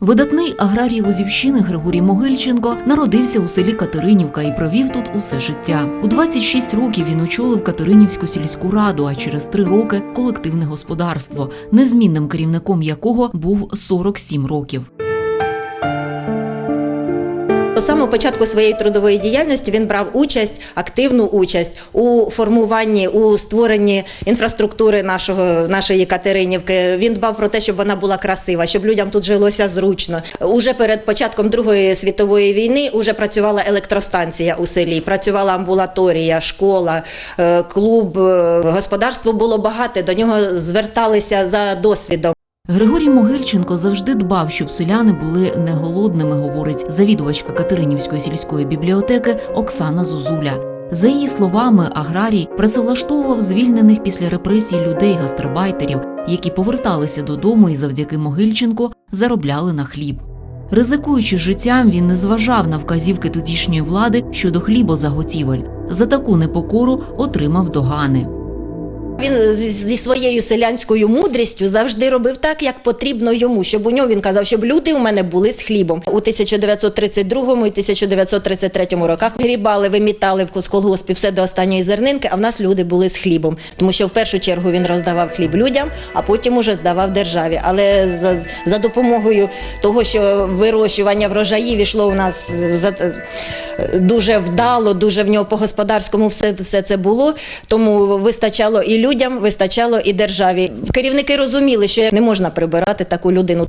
Видатний аграрій Лозівщини Григорій Могильченко народився у селі Катеринівка і провів тут усе життя. У 26 років він очолив Катеринівську сільську раду, а через три роки колективне господарство, незмінним керівником якого був 47 років. З самого початку своєї трудової діяльності він брав участь, активну участь у формуванні, у створенні інфраструктури нашого, нашої Катеринівки. Він дбав про те, щоб вона була красива, щоб людям тут жилося зручно. Уже перед початком Другої світової війни уже працювала електростанція у селі, працювала амбулаторія, школа, е, клуб. е, Господарство було багате, до нього зверталися за досвідом. Григорій Могильченко завжди дбав, щоб селяни були не голодними, говорить завідувачка Катеринівської сільської бібліотеки Оксана Зозуля. За її словами, аграрій працевлаштовував звільнених після репресій людей гастарбайтерів, які поверталися додому і завдяки Могильченку заробляли на хліб. Ризикуючи життям, він не зважав на вказівки тодішньої влади щодо хлібозаготівель. За таку непокору отримав догани. Він зі- своєю селянською мудрістю завжди робив так, як потрібно йому, щоб у нього він казав, щоб люди у мене були з хлібом. У 1932 і 1933 роках грібали, вимітали в колгоспі все до останньої зернинки, а в нас люди були з хлібом. Тому що в першу чергу він роздавав хліб людям, а потім уже здавав державі. Але за, за допомогою того, що вирощування врожаїв ішло у нас за, дуже вдало, дуже в нього по господарському все, все це було. Тому вистачало і людям, вистачало і державі. Керівники розуміли, що не можна прибирати таку людину.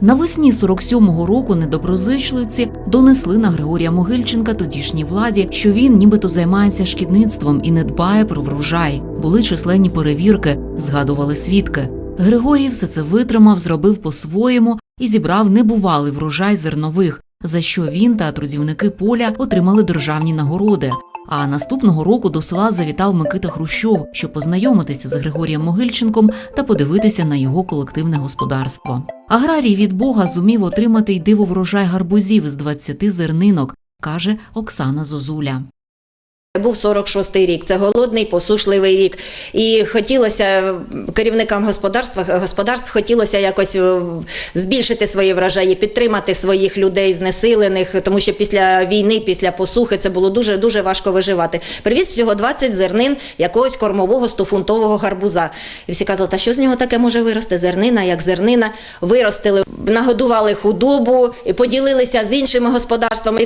Навесні 47-го року недоброзичливці донесли на Григорія Могильченка тодішній владі, що він нібито займається шкідництвом і не дбає про врожай. Були численні перевірки, згадували свідки. Григорій все це витримав, зробив по-своєму і зібрав небувалий врожай зернових, за що він та трудівники поля отримали державні нагороди. А наступного року до села завітав Микита Хрущов, щоб познайомитися з Григорієм Могильченком та подивитися на його колективне господарство. Аграрій від Бога зумів отримати й дивоврожай гарбузів з 20 зернинок, каже Оксана Зозуля. Був 46-й рік, це голодний, посушливий рік. І хотілося керівникам господарства, господарств хотілося якось е, збільшити свої врожаї, підтримати своїх людей знесилених, тому що після війни, після посухи це було дуже дуже важко виживати. Привіз всього 20 зернин якогось кормового стофунтового гарбуза. І всі казали, та що з нього таке може вирости? Зернина, як зернина. Виростили, нагодували худобу, поділилися з іншими господарствами.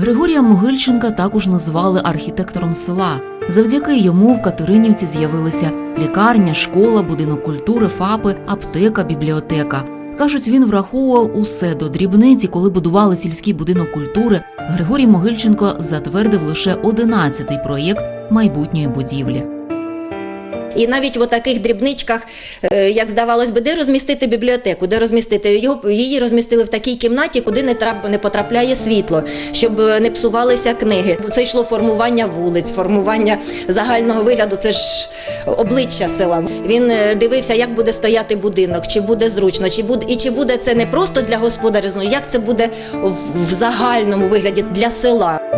Григорія Могильченка також назвали архітектором села. Завдяки йому в Катеринівці з'явилися лікарня, школа, будинок культури, ФАПи, аптека, бібліотека. Кажуть, він враховував усе до дрібниці, коли будували сільський будинок культури. Григорій Могильченко затвердив лише 11-й проєкт майбутньої будівлі. І навіть в таких дрібничках, е, як здавалось би, де розмістити бібліотеку, де розмістити його, її розмістили в такій кімнаті, куди не трап не потрапляє світло, щоб е, не псувалися книги. Це йшло формування вулиць, формування загального вигляду. Це ж обличчя села. Він е, дивився, як буде стояти будинок, чи буде зручно, чи буде і чи буде це не просто для господарів, ну, як це буде в загальному вигляді для села.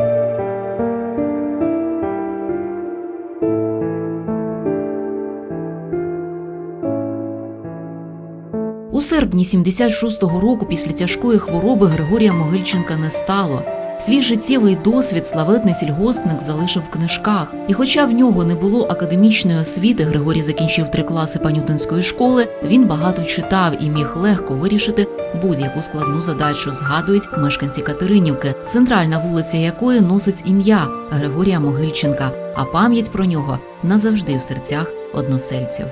У серпні 76-го року після тяжкої хвороби Григорія Могильченка не стало. Свій життєвий досвід славетний сільгоспник залишив в книжках. І хоча в нього не було академічної освіти, Григорій закінчив три класи панютинської школи, він багато читав і міг легко вирішити будь-яку складну задачу, згадують мешканці Катеринівки, центральна вулиця якої носить ім'я Григорія Могильченка, а пам'ять про нього назавжди в серцях односельців.